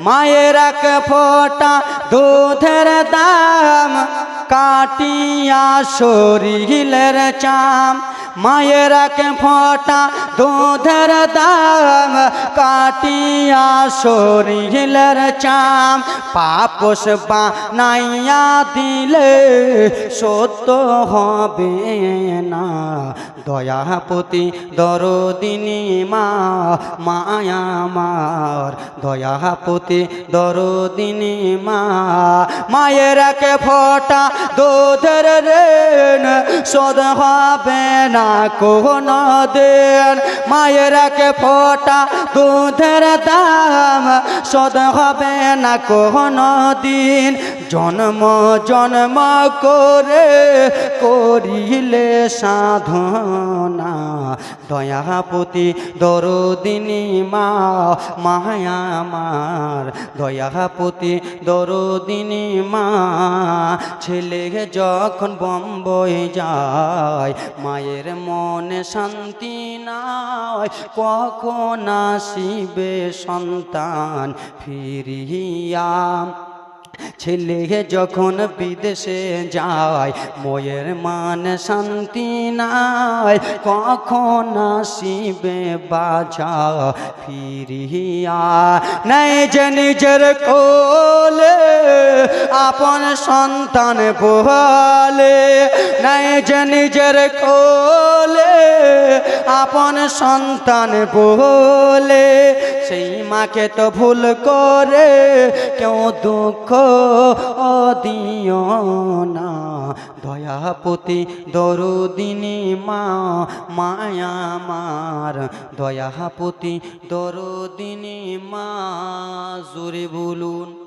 মায়ের এক ফোঁটা দুধের দাম, কাটিয়া শরীরের চাম। মায়ের এক ফোঁটা দুধের দাম, কাটিয়া শরীরের চাম। পাপস বানাইয়া দিলে সত্য হবে না। দয়াপতি দরদিনী মা মায়ামার দয়াপতি দরদিনী মা, মায়ের একে ফোটা দুধের রেন শোধ হবে না কোন দিন মায়ের একে ফোটা দুধের দাম। শোধ হবে না কোন দিন জন্ম জন্ম করে করিলে সাধনা। দয়াপতি দরদিনী মা মায়ামার দয়াপতি দরদিনী মা, ছেলে যখন বম্বই যায়, মায়ের মনে শান্তি নাই, কখন আসিবে সন্তান ফিরিয়া? ছেলে যখন বিদেশে যায়, ময়ের মান শান্তি নাই, কখন আসিবে বাজা ফিরিয়া? নাই যে নিজের কোলে আপন সন্তান বলে নাই যে নিজের কোলে আপন সন্তান বলে সেই মাকে তো ভুল করে কেউ দুঃখ অদিও দিও না। দয়াপতি দরুদিনী মা মায়ামার দয়াপতি দরুদিনী মা জুড়ে বলুন।